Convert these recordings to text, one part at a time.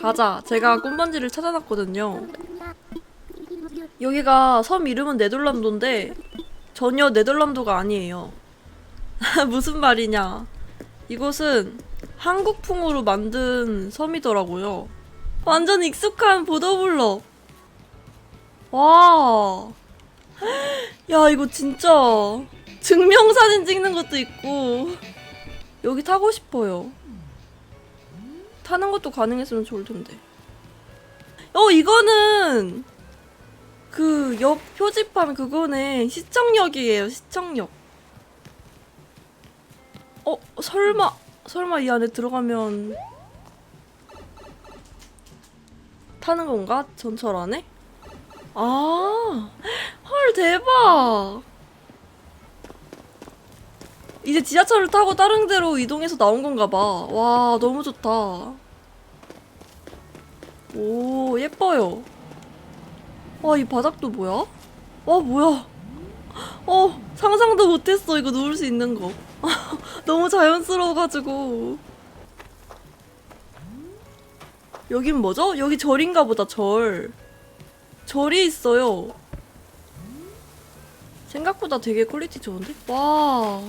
가자. 제가 꽃반지를 찾아놨거든요. 여기가 섬 이름은 네덜란드인데 전혀 네덜란드가 아니에요. 무슨 말이냐. 이곳은 한국풍으로 만든 섬이더라고요. 완전 익숙한 보더블럭. 와. 야, 이거 진짜 증명사진 찍는 것도 있고. 여기 타고 싶어요. 타는 것도 가능했으면 좋을 텐데. 어, 이거는 그 옆 표지판 그거네. 시청역이에요, 시청역. 어, 설마, 설마 이 안에 들어가면 타는 건가? 전철 안에? 아, 헐, 대박! 이제 지하철을 타고 다른 데로 이동해서 나온 건가 봐. 와, 너무 좋다. 오, 예뻐요. 와, 이 바닥도 뭐야? 와, 뭐야? 어, 상상도 못했어, 이거 누울 수 있는 거. 너무 자연스러워가지고. 여긴 뭐죠? 여기 절인가 보다, 절. 절이 있어요. 생각보다 되게 퀄리티 좋은데? 와.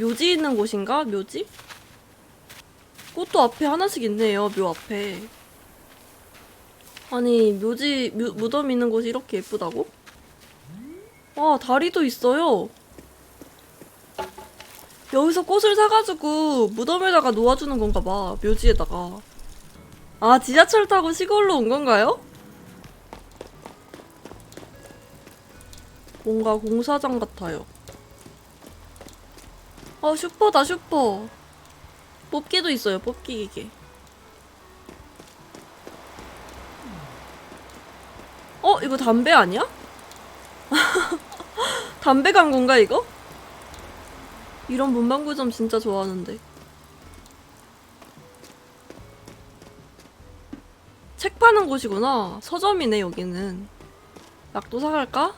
묘지 있는 곳인가? 묘지? 꽃도 앞에 하나씩 있네요, 묘 앞에. 아니, 묘지, 묘, 무덤 있는 곳이 이렇게 예쁘다고? 와, 다리도 있어요. 여기서 꽃을 사가지고 무덤에다가 놓아주는 건가 봐, 묘지에다가. 아, 지하철 타고 시골로 온 건가요? 뭔가 공사장 같아요. 어, 슈퍼다, 슈퍼. 뽑기도 있어요, 뽑기 기계. 어, 이거 담배 아니야? 담배 광고인가, 이거? 이런 문방구점 진짜 좋아하는데. 책 파는 곳이구나. 서점이네, 여기는. 약도 사갈까?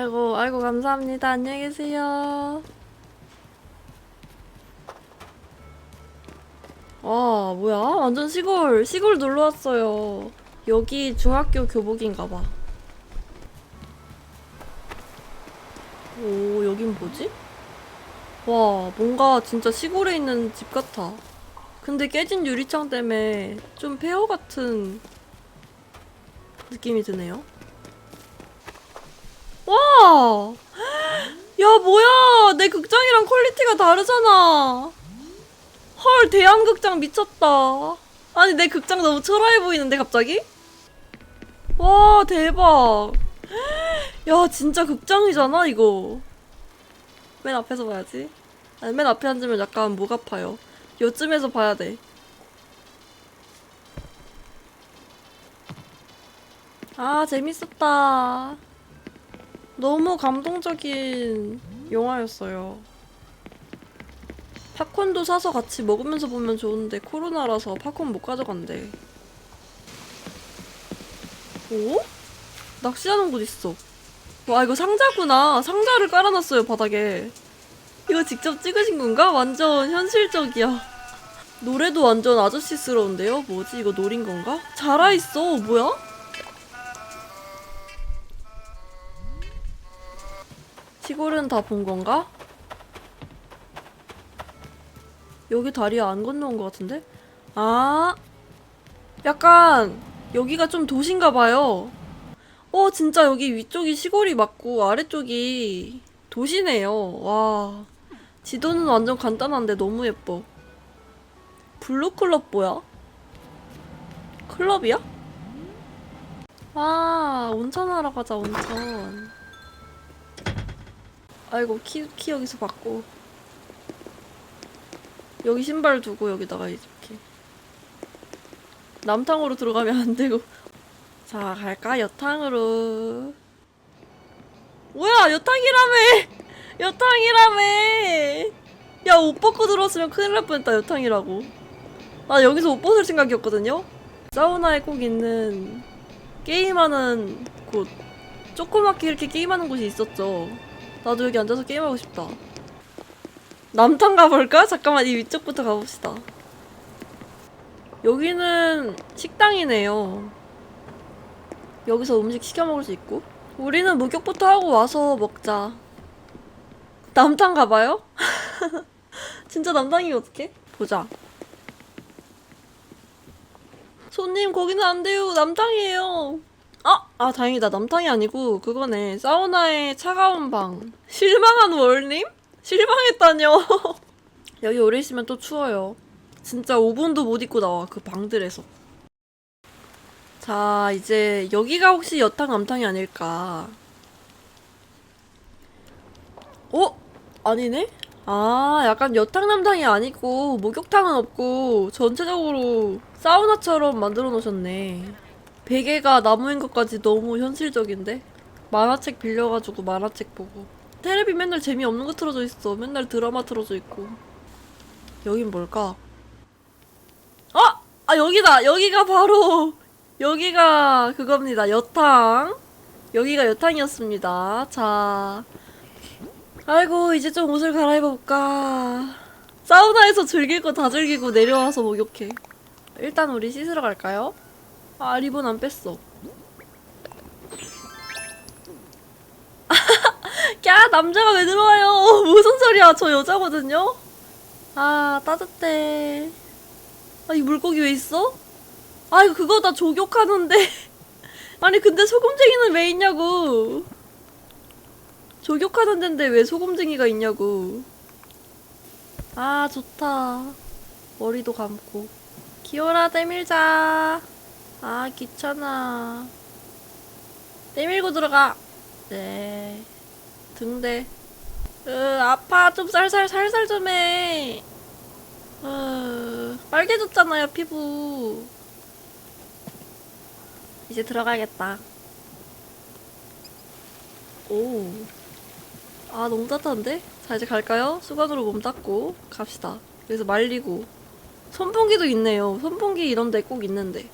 아이고, 아이고, 감사합니다. 안녕히 계세요. 와, 뭐야? 완전 시골, 시골 놀러 왔어요. 여기 중학교 교복인가 봐. 오, 여긴 뭐지? 와, 뭔가 진짜 시골에 있는 집 같아. 근데 깨진 유리창 때문에 좀 폐허 같은 느낌이 드네요. 와! 야, 뭐야! 내 극장이랑 퀄리티가 다르잖아. 헐, 대한극장 미쳤다. 아니, 내 극장 너무 초라해 보이는데, 갑자기? 와, 대박. 야, 진짜 극장이잖아, 이거. 맨 앞에서 봐야지. 아니, 맨 앞에 앉으면 약간 목 아파요. 요쯤에서 봐야 돼. 아, 재밌었다. 너무 감동적인 영화였어요. 팝콘도 사서 같이 먹으면서 보면 좋은데 코로나라서 팝콘 못 가져간대. 오? 낚시하는 곳 있어. 와 이거 상자구나. 상자를 깔아놨어요 바닥에. 이거 직접 찍으신 건가? 완전 현실적이야. 노래도 완전 아저씨스러운데요? 뭐지 이거 노린 건가? 자라있어 뭐야? 시골은 다 본 건가? 여기 다리 안 건너온 것 같은데? 아, 약간 여기가 좀 도시인가 봐요. 어, 진짜 여기 위쪽이 시골이 맞고 아래쪽이 도시네요. 와, 지도는 완전 간단한데 너무 예뻐. 블루클럽 뭐야? 클럽이야? 와, 온천하러 가자, 온천. 아이고, 키, 키 여기서 받고. 여기 신발 두고 여기다가 이렇게. 남탕으로 들어가면 안 되고. 자 갈까? 여탕으로. 뭐야 여탕이라며! 여탕이라며! 야 옷 벗고 들어왔으면 큰일 날 뻔했다 여탕이라고. 나 여기서 옷 벗을 생각이었거든요? 사우나에 꼭 있는 게임하는 곳. 조그맣게 이렇게 게임하는 곳이 있었죠 나도 여기 앉아서 게임하고 싶다 남탕 가볼까? 잠깐만 이 위쪽부터 가봅시다. 여기는 식당이네요. 여기서 음식 시켜 먹을 수 있고. 우리는 목욕부터 하고 와서 먹자. 남탕 가봐요? 진짜 남탕이 어떡해? 보자. 손님 거기는 안 돼요. 남탕이에요. 아, 아 다행이다. 남탕이 아니고 그거네. 사우나의 차가운 방. 실망한 월님? 실망했다뇨. 여기 오래 있으면 또 추워요. 진짜 5분도 못 입고 나와. 그 방들에서. 자, 이제 여기가 혹시 여탕 남탕이 아닐까? 어? 아니네? 아, 약간 여탕 남탕이 아니고 목욕탕은 없고 전체적으로 사우나처럼 만들어 놓으셨네. 베개가 나무인 것까지 너무 현실적인데? 만화책 빌려가지고 만화책 보고. 테레비 맨날 재미없는 거 틀어져 있어. 맨날 드라마 틀어져 있고. 여긴 뭘까? 아! 아, 여기다! 여기가 바로, 여기가 그겁니다. 여탕. 여기가 여탕이었습니다. 자. 아이고, 이제 좀 옷을 갈아입어볼까. 사우나에서 즐길 거 다 즐기고 내려와서 목욕해. 일단 우리 씻으러 갈까요? 아, 리본 안 뺐어. 야, 남자가 왜 들어와요? 무슨 소리야? 저 여자거든요? 아, 따뜻해. 아, 이 물고기 왜 있어? 아, 이거 그거 다 조격하는데. 아니, 근데 소금쟁이는 왜 있냐고. 조격하는 데인데 왜 소금쟁이가 있냐고. 아, 좋다. 머리도 감고. 기어라, 때밀자. 아, 귀찮아. 때밀고 들어가. 네. 등대. 으, 아파. 좀 살살, 살살 좀 해. 으, 빨개졌잖아요, 피부. 이제 들어가야겠다. 오. 아, 너무 따뜻한데? 자, 이제 갈까요? 수건으로 몸 닦고 갑시다. 그래서 말리고. 선풍기도 있네요. 선풍기 이런 데 꼭 있는데.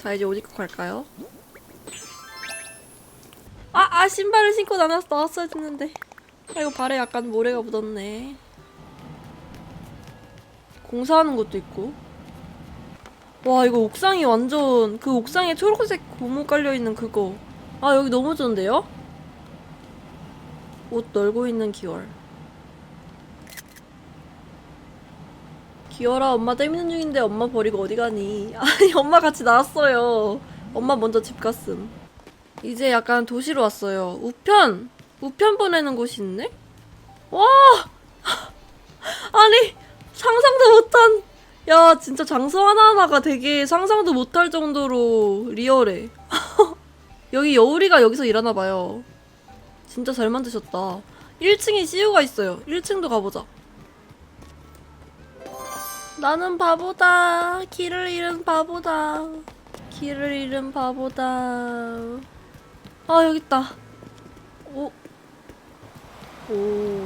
자, 이제 옷 입고 갈까요? 아, 아, 신발을 신고 나왔, 나왔어야 했는데. 아, 이거 발에 약간 모래가 묻었네. 공사하는 것도 있고. 와, 이거 옥상이 완전, 그 옥상에 초록색 고무 깔려있는 그거. 아, 여기 너무 좋은데요? 옷 널고 있는 기월. 기월아, 엄마 때미는 중인데 엄마 버리고 어디 가니? 아니, 엄마 같이 나왔어요. 엄마 먼저 집 갔음. 이제 약간 도시로 왔어요. 우편! 우편 보내는 곳이 있네? 와! 아니, 상상도 못한, 야, 진짜 장소 하나하나가 되게 상상도 못할 정도로 리얼해. 여기 여우리가 여기서 일하나봐요. 진짜 잘 만드셨다. 1층에 CU가 있어요. 1층도 가보자. 나는 바보다. 길을 잃은 바보다. 길을 잃은 바보다. 아, 여기 있다. 오. 오.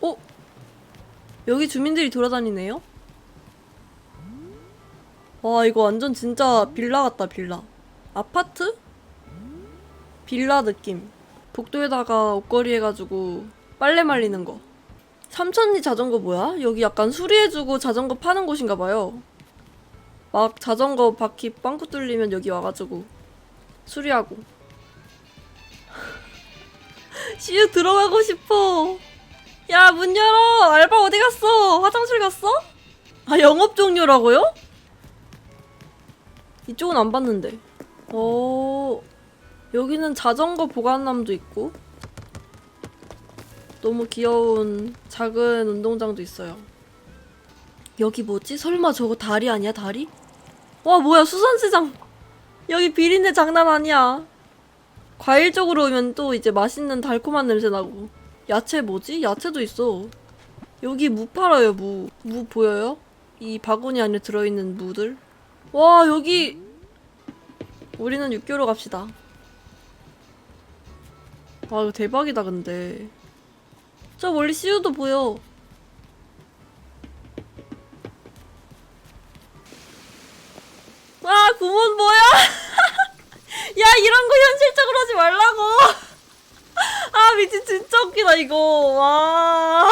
오. 여기 주민들이 돌아다니네요? 와, 이거 완전 진짜 빌라 같다, 빌라. 아파트? 빌라 느낌. 복도에다가 옷걸이 해가지고 빨래 말리는 거. 삼천리 자전거 뭐야? 여기 약간 수리해주고 자전거 파는 곳인가 봐요. 막 자전거 바퀴 빵꾸 뚫리면 여기 와가지고 수리하고. 시유 들어가고 싶어. 야, 문 열어. 알바 어디 갔어? 화장실 갔어? 아, 영업 종료라고요? 이쪽은 안 봤는데. 어, 여기는 자전거 보관함도 있고. 너무 귀여운 작은 운동장도 있어요. 여기 뭐지? 설마 저거 다리 아니야, 다리? 와, 뭐야, 수산시장. 여기 비린내 장난 아니야. 과일 쪽으로 오면 또 이제 맛있는 달콤한 냄새 나고. 야채 뭐지? 야채도 있어. 여기 무 팔아요, 무. 무 보여요? 이 바구니 안에 들어있는 무들. 와, 여기. 우리는 육교로 갑시다. 와, 이거 대박이다, 근데. 저 멀리 CU도 보여. 와, 구몬 뭐야? 야, 이런 거 현실적으로 하지 말라고. 아, 아 미친 진짜 웃기다 이거 와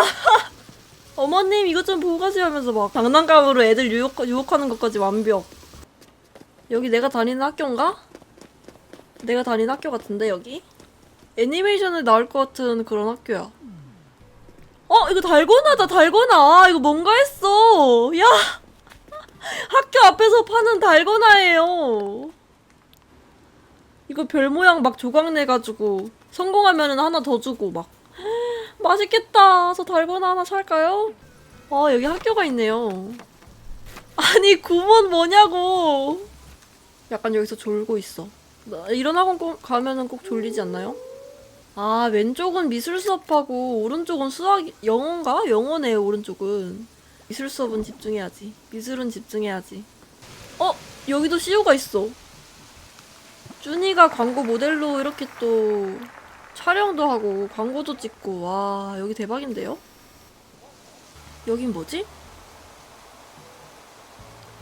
어머님 이것 좀 보고 가세요 하면서 막 장난감으로 애들 유혹, 유혹하는 것까지 완벽 여기 내가 다니는 학교인가? 내가 다니는 학교 같은데 여기? 애니메이션에 나올 것 같은 그런 학교야 어 이거 달고나다 달고나 아, 이거 뭔가 했어 야 학교 앞에서 파는 달고나예요 이거 별 모양 막 조각 내가지고 성공하면은 하나 더 주고 막 맛있겠다. 저 달고나 하나 살까요? 아 여기 학교가 있네요. 아니 구몬 뭐냐고. 약간 여기서 졸고 있어. 나 이런 학원 꼭 가면은 꼭 졸리지 않나요? 아 왼쪽은 미술 수업하고 오른쪽은 수학 영어인가? 영어네요 오른쪽은. 미술 수업은 집중해야지. 미술은 집중해야지. 어 여기도 CU가 있어. 준이가 광고 모델로 이렇게 또 촬영도 하고 광고도 찍고 와 여기 대박인데요? 여긴 뭐지?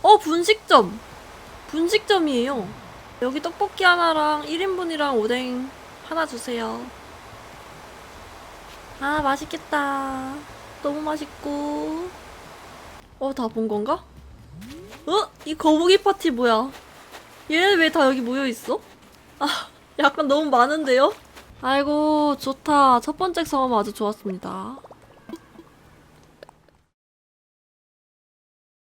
어 분식점 분식점이에요 여기 떡볶이 하나랑 1인분이랑 오뎅 하나 주세요 아 맛있겠다 너무 맛있고 어 다 본 건가? 어? 이 거북이 파티 뭐야 얘네 왜다 여기 모여있어? 아 약간 너무 많은데요? 아이고 좋다 첫 번째 경험 아주 좋았습니다